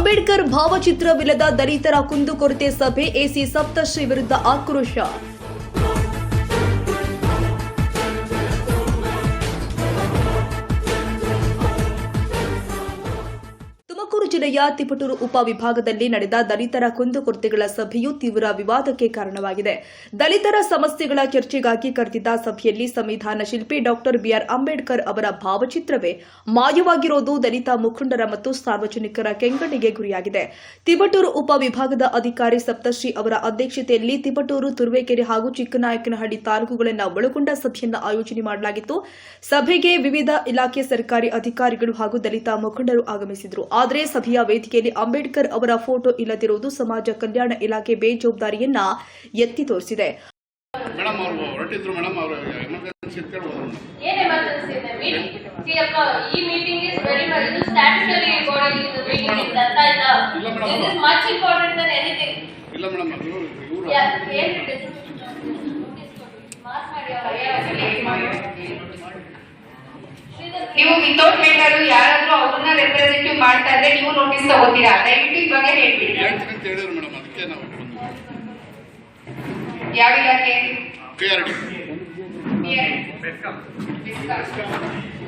ಅಂಬೇಡ್ಕರ್ ಭಾವಚಿತ್ರವಿಲ್ಲದ ದಲಿತರ ಕುಂದುಕೊರತೆ ಸಭೆ ಎಸಿ ಸಪ್ತಶ್ರೀ ವಿರುದ್ಧ ಆಕ್ರೋಶ ಜಿಲ್ಲೆಯ ತಿಪಟೂರು ಉಪವಿಭಾಗದಲ್ಲಿ ನಡೆದ ದಲಿತರ ಕುಂದುಕೊರತೆಗಳ ಸಭೆಯು ತೀವ್ರ ವಿವಾದಕ್ಕೆ ಕಾರಣವಾಗಿದೆ. ದಲಿತರ ಸಮಸ್ಯೆಗಳ ಚರ್ಚೆಗಾಗಿ ಕರೆದಿದ್ದ ಸಭೆಯಲ್ಲಿ ಸಂವಿಧಾನ ಶಿಲ್ಪಿ ಡಾಕ್ಟರ್ ಬಿಆರ್ ಅಂಬೇಡ್ಕರ್ ಅವರ ಭಾವಚಿತ್ರವೇ ಮಾಯವಾಗಿರೋದು ದಲಿತ ಮುಖಂಡರ ಮತ್ತು ಸಾರ್ವಜನಿಕರ ಕೆಂಗಣ್ಣಿಗೆ ಗುರಿಯಾಗಿದೆ. ತಿಪಟೂರು ಉಪವಿಭಾಗದ ಅಧಿಕಾರಿ ಸಪ್ತಶ್ರೀ ಅವರ ಅಧ್ಯಕ್ಷತೆಯಲ್ಲಿ ತಿಪಟೂರು, ತುರುವೇಕೆರೆ ಹಾಗೂ ಚಿಕ್ಕನಾಯಕನಹಳ್ಳಿ ತಾಲೂಕುಗಳನ್ನು ಒಳಗೊಂಡ ಸಭೆಯನ್ನು ಆಯೋಜನೆ ಮಾಡಲಾಗಿತ್ತು. ಸಭೆಗೆ ವಿವಿಧ ಇಲಾಖೆ ಸರ್ಕಾರಿ ಅಧಿಕಾರಿಗಳು ಹಾಗೂ ದಲಿತ ಮುಖಂಡರು ಆಗಮಿಸಿದರು. ಆದರೆ ಸಭೆಯ ವೇದಿಕೆಯಲ್ಲಿ ಅಂಬೇಡ್ಕರ್ ಅವರ ಫೋಟೋ ಇಲ್ಲದಿರುವುದು ಸಮಾಜ ಕಲ್ಯಾಣ ಇಲಾಖೆ ಬೇಜವಾಬ್ದಾರಿಯನ್ನ ಎತ್ತಿ ತೋರಿಸಿದೆ. ಮೇಡಮ್ ನೀವು ವಿತೌಟ್ ಮೇಕರ್ ಯಾರಾದ್ರೂ ಅವ್ರನ್ನ ರೆಪ್ರೆಸೆಂಟಿವ್ ಮಾಡ್ತಾ ಇದ್ರೆ ನೀವು ನೋಟಿಸ್ ತಗೋತೀರಾ? ದಯವಿಟ್ಟು ಇವಾಗ ಬಗ್ಗೆ ಹೇಳ್ಬಿಡಿ ಅಂತ ಹೇಳಿದ್ರು ಮೇಡಮ್ ಅದಕ್ಕೆ ನಾವು ಬಂದ್ವಿ. ಯಾವ ಇಲಾಖೆ?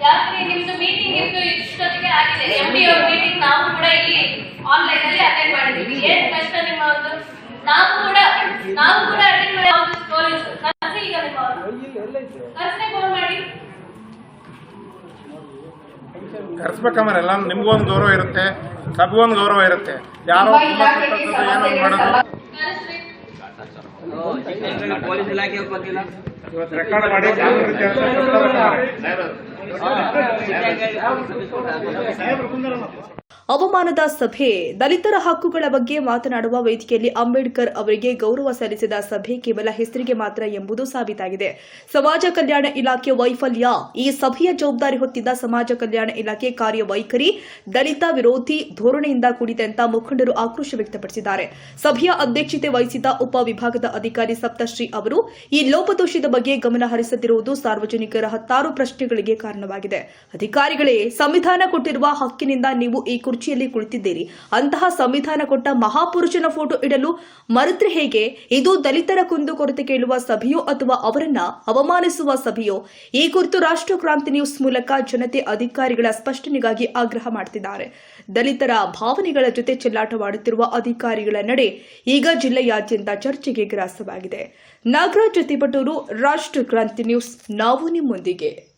ಯಾಕೆ ನಿಮ್ದು ಮೀಟಿಂಗ್ ಇತ್ತು ಇಷ್ಟೊತ್ತಿಗೆ ಆಗಿದೆ? ಎಂ ಡಿ ಅವ್ರ ಮೀಟಿಂಗ್ ನಾವು ಕೂಡ ಇಲ್ಲಿ ಆನ್ಲೈನ್ ಅಲ್ಲಿ ಅಟೆಂಡ್ ಮಾಡಿದ್ವಿ. ಏನ್ ಕಷ್ಟ ನಿಮ್ಮ ಒಂದು? ನಾವು ಕೂಡ ನಾವು ಕೂಡ ಅಟೆಂಡ್ ಮಾಡಿ ಕರ್ಸಿ ಈಗ ನಿಮ್ಮ ಕರ್ಸೆ ಫೋನ್ ಮಾಡಿ. ಕರ್ಸ್ಬೇಕಂದ್ರೆ ಎಲ್ಲ ನಿಮ್ಗೂ ಒಂದು ಗೌರವ ಇರುತ್ತೆ ಸಬ್ಗೊಂದು ಒಂದು ಗೌರವ ಇರುತ್ತೆ. ಯಾರೋ ಏನೋ ಮಾಡೋದು ಪೊಲೀಸ್ ಇಲಾಖೆ ಬಂದಿಲ್ಲ ಇವತ್ತು ರೆಕಾರ್ಡ್ ಮಾಡಿ. ಅವಮಾನದ ಸಭೆ. ದಲಿತರ ಹಕ್ಕುಗಳ ಬಗ್ಗೆ ಮಾತನಾಡುವ ವೇದಿಕೆಯಲ್ಲಿ ಅಂಬೇಡ್ಕರ್ ಅವರಿಗೆ ಗೌರವ ಸಲ್ಲಿಸಿದ ಸಭೆ ಕೇವಲ ಹೆಸರಿಗೆ ಮಾತ್ರ ಎಂಬುದು ಸಾಬೀತಾಗಿದೆ. ಸಮಾಜ ಕಲ್ಯಾಣ ಇಲಾಖೆ ವೈಫಲ್ಯ. ಈ ಸಭೆಯ ಜವಾಬ್ದಾರಿ ಹೊತ್ತಿದ್ದ ಸಮಾಜ ಕಲ್ಯಾಣ ಇಲಾಖೆ ಕಾರ್ಯವೈಖರಿ, ದಲಿತ ವಿರೋಧಿ ಧೋರಣೆಯಿಂದ ಕೂಡಿದೆ ಅಂತ ಮುಖಂಡರು ಆಕ್ರೋಶ ವ್ಯಕ್ತಪಡಿಸಿದ್ದಾರೆ. ಸಭೆಯ ಅಧ್ಯಕ್ಷತೆ ವಹಿಸಿದ್ದ ಉಪವಿಭಾಗದ ಅಧಿಕಾರಿ ಸಪ್ತಶ್ರೀ ಅವರು, ಈ ಲೋಪದೋಷದ ಬಗ್ಗೆ ಗಮನ ಹರಿಸದಿರುವುದು ಸಾರ್ವಜನಿಕರ ಹತ್ತಾರು ಪ್ರಶ್ನೆಗಳಿಗೆ ಕಾರಣವಾಗಿದೆ. ಅಧಿಕಾರಿಗಳೇ, ಸಂವಿಧಾನ ಕೊಟ್ಟಿರುವ ಹಕ್ಕಿನಿಂದ ನೀವು ಈ ಕುರ್ಚಿಯಲ್ಲಿ ಕುಳಿತಿದ್ದೀರಿ. ಅಂತಹ ಸಂವಿಧಾನ ಕೊಟ್ಟ ಮಹಾಪುರುಷನ ಫೋಟೋ ಇಡಲು ಮರೆತ್ರೆ ಹೇಗೆ? ಇದು ದಲಿತರ ಕುಂದು ಕೊರತೆ ಕೇಳುವ ಸಭೆಯೋ ಅಥವಾ ಅವರನ್ನ ಅವಮಾನಿಸುವ ಸಭೆಯೋ? ಈ ಕುರಿತು ರಾಷ್ಟ್ರ ಕ್ರಾಂತಿ ನ್ಯೂಸ್ ಮೂಲಕ ಜನತೆ ಅಧಿಕಾರಿಗಳ ಸ್ಪಷ್ಟನೆಗಾಗಿ ಆಗ್ರಹ ಮಾಡುತ್ತಿದ್ದಾರೆ ದಲಿತರ ಭಾವನೆಗಳ ಜೊತೆ ಚೆಲ್ಲಾಟವಾಡುತ್ತಿರುವ ಅಧಿಕಾರಿಗಳ ನಡೆ ಈಗ ಜಿಲ್ಲೆಯಾದ್ಯಂತ ಚರ್ಚೆಗೆ ಗ್ರಾಸವಾಗಿದೆ. ನಾಗರಾಜ್ ಜೊತೆಪಟೂರು ರಾಷ್ಟ್ರ ಕ್ರಾಂತಿ ನ್ಯೂಸ್, ನಾವು ನಿಮ್ಮೊಂದಿಗೆ.